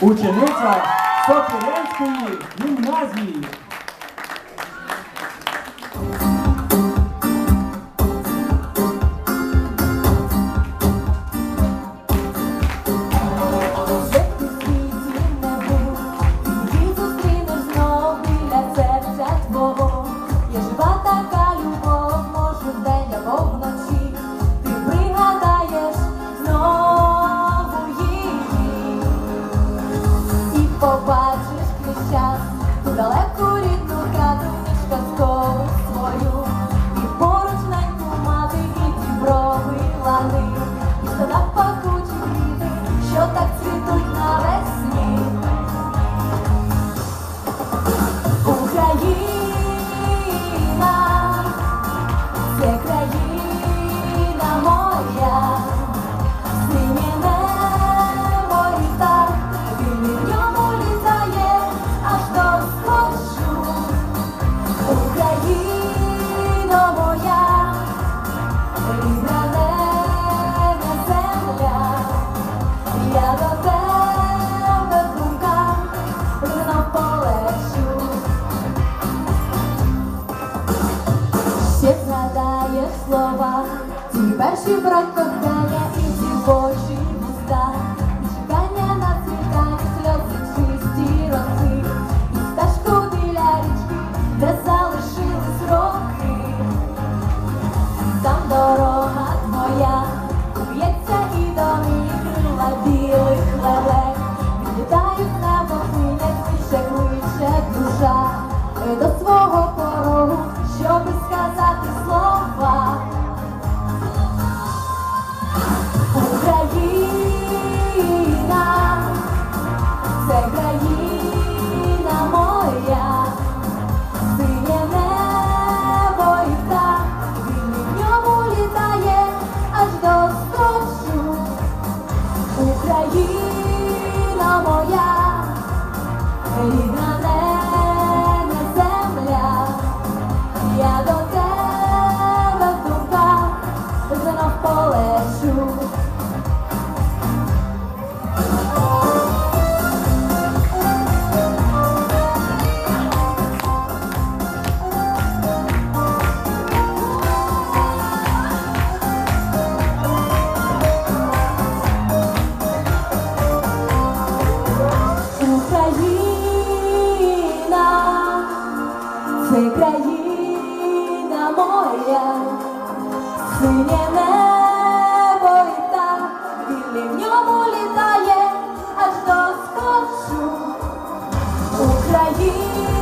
uczennica Sopierańskiej Gimnazji. твоїх словах, ті перші про коктейля і ті очі. це країна моя, синє небо і птах, він в ньому літає. Україна моя, рідна. Це країна моя, синє небо і так, білі в ньому літає, аж доскочу Україна.